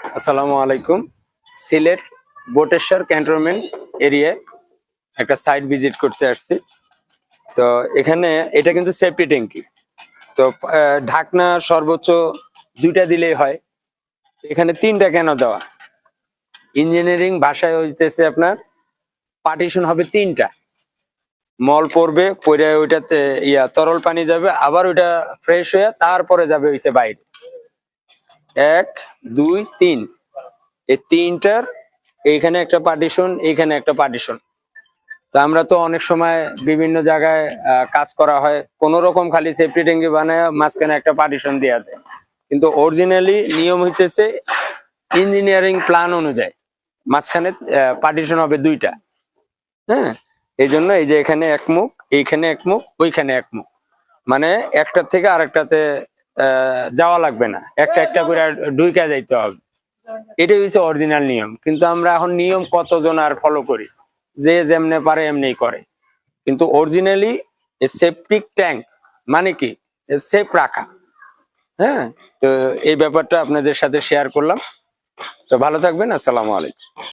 আসসালামু আলাইকুম। সিলেট বটেশ্বর ক্যান্টনমেন্ট এরিয়ায় একটা সাইট ভিজিট করতে আসছি। তো এখানে এটা কিন্তু সেফটি ট্যাঙ্কি তো ঢাকনা সর্বোচ্চ দুইটা দিলেই হয়। এখানে তিনটা কেন দেওয়া? ইঞ্জিনিয়ারিং ভাষায় হইতেছে আপনার পার্টিশন হবে তিনটা। মল পড়বে পরে ওইটাতে ইয়া তরল পানি যাবে, আবার ওইটা ফ্রেশ হয়ে তারপরে যাবে হইছে বাইরে। এক, দুই, তিন। এই তিনটার এইখানে একটা পার্টিশন এইখানে একটা পার্টিশন তো আমরা তো অনেক সময় বিভিন্ন জায়গায় কাজ করা হয়। কোন রকম খালি সেফটি ট্যাঙ্কি বানায় মাঝখানে একটা পার্টিশন দেওয়া যায়। কিন্তু অরিজিনালি নিয়ম হইতেছে ইঞ্জিনিয়ারিং প্ল্যান অনুযায়ী মাঝখানে পার্টিশন হবে দুইটা। হ্যাঁ? এই জন্য এই যে এখানে এক মুখ, এইখানে এক মুখ, ওইখানে এক মুখ। মানে একটার থেকে আরেকটাতে যাওয়া লাগবে না। একটা একটা করে ঢুইকা যাইতে হবে। এটাই হচ্ছে অরিজিনাল নিয়ম। কিন্তু আমরা এখন নিয়ম কতজন আর ফলো করি? যে যেমনে পারে এমনি করে। কিন্তু অরিজিনালি সেপটিক ট্যাঙ্ক মানে কি? সেফ রাখা। হ্যাঁ? তো এই ব্যাপারটা আপনাদের সাথে শেয়ার করলাম। তো ভালো থাকবেন। আসসালামু আলাইকুম।